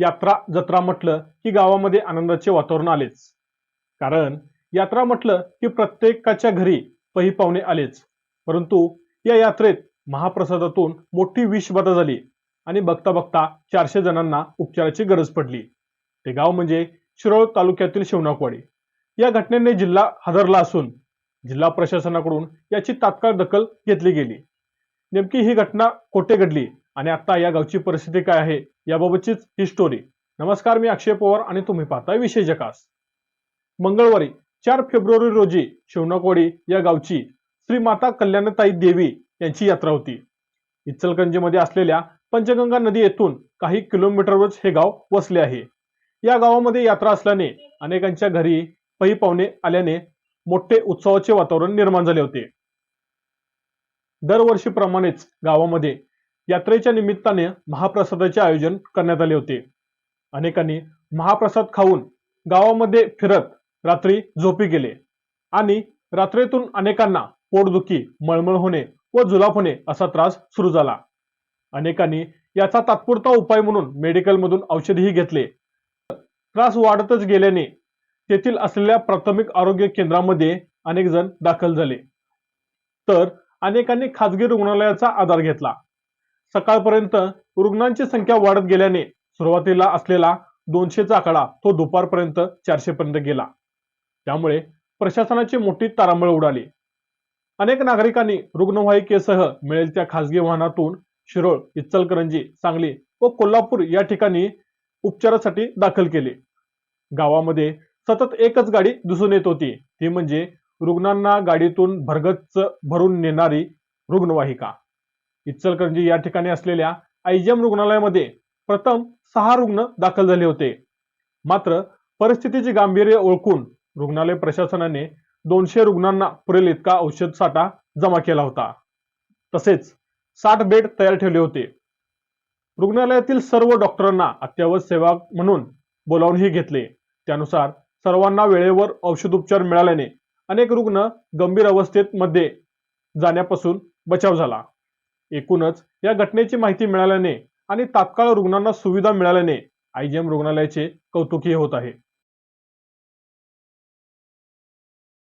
यात्रा जत्रा म्हटलं की गावामध्ये आनंदाचे वातावरण आलेच. कारण यात्रा म्हटलं की प्रत्येकाच्या घरी पही पाहुणे आलेच. परंतु या यात्रेत महाप्रसादातून मोठी विषबाधा झाली आणि बघता बघता चारशे जणांना उपचाराची गरज पडली. ते गाव म्हणजे शिरोळ तालुक्यातील शिवनाकवाडी. या घटनेने जिल्हा हादरला असून जिल्हा प्रशासनाकडून याची तात्काळ दखल घेतली गेली. नेमकी ही घटना कोठे घडली आणि आता या गावची परिस्थिती काय आहे याबाबतचीच ही स्टोरी नमस्कार मी अक्षय पवार आणि तुम्ही पाहताय विशेष जकास. मंगळवारी चार फेब्रुवारी रोजी शिवनाकवाडी या गावची श्री माता कल्याणताई देवी यांची यात्रा होती. इचलकरंजीमध्ये असलेल्या पंचगंगा नदी येथून काही किलोमीटरवरच हे गाव वसले आहे. या गावामध्ये यात्रा असल्याने अनेकांच्या घरी पही पाहुणे आल्याने मोठे उत्सवाचे वातावरण निर्माण झाले होते. दरवर्षीप्रमाणेच गावामध्ये यात्रेच्या निमित्ताने महाप्रसादाचे आयोजन करण्यात आले होते. अनेकांनी महाप्रसाद खाऊन गावामध्ये फिरत रात्री झोपी गेले आणि रात्रीतून अनेकांना पोटदुखी मळमळ होणे व जुलाब होणे असा त्रास सुरू झाला. अनेकांनी याचा तात्पुरता उपाय म्हणून मेडिकलमधून औषधही घेतले. त्रास वाढतच गेल्याने तेथील असलेल्या प्राथमिक आरोग्य केंद्रामध्ये अनेक जण दाखल झाले. तर अनेकांनी खाजगी रुग्णालयाचा आधार घेतला. सकाळपर्यंत रुग्णांची संख्या वाढत गेल्याने सुरुवातीला असलेला दोनशेचा आकडा तो दुपारपर्यंत चारशे पर्यंत गेला. त्यामुळे प्रशासनाची मोठी तारांबळ उडाली. अनेक नागरिकांनी रुग्णवाहिकेसह मिळेल त्या खासगी वाहनातून शिरोळ इचलकरंजी सांगली व कोल्हापूर या ठिकाणी उपचारासाठी दाखल केले. गावामध्ये सतत एकच गाडी दिसून येत होती. ती म्हणजे रुग्णांना गाडीतून भरगच्च भरून नेणारी रुग्णवाहिका. इचलकरंजी या ठिकाणी असलेल्या आयजीएम रुग्णालयामध्ये प्रथम सहा रुग्ण दाखल झाले होते. मात्र परिस्थितीचे गांभीर्य ओळखून रुग्णालय प्रशासनाने दोनशे रुग्णांना पुरेल इतका औषध साठा जमा केला होता. तसेच साठ बेड तयार ठेवले होते. रुग्णालयातील सर्व डॉक्टरांना अत्यावश्यक सेवा म्हणून बोलावूनही घेतले. त्यानुसार सर्वांना वेळेवर औषधोपचार मिळाल्याने अनेक रुग्ण गंभीर अवस्थेत मध्ये जाण्यापासून बचाव झाला. एकूणच या घटनेची माहिती मिळाल्याने आणि तात्काळ रुग्णांना सुविधा मिळाल्याने आयजीएम रुग्णालयाचे कौतुकही होत आहे.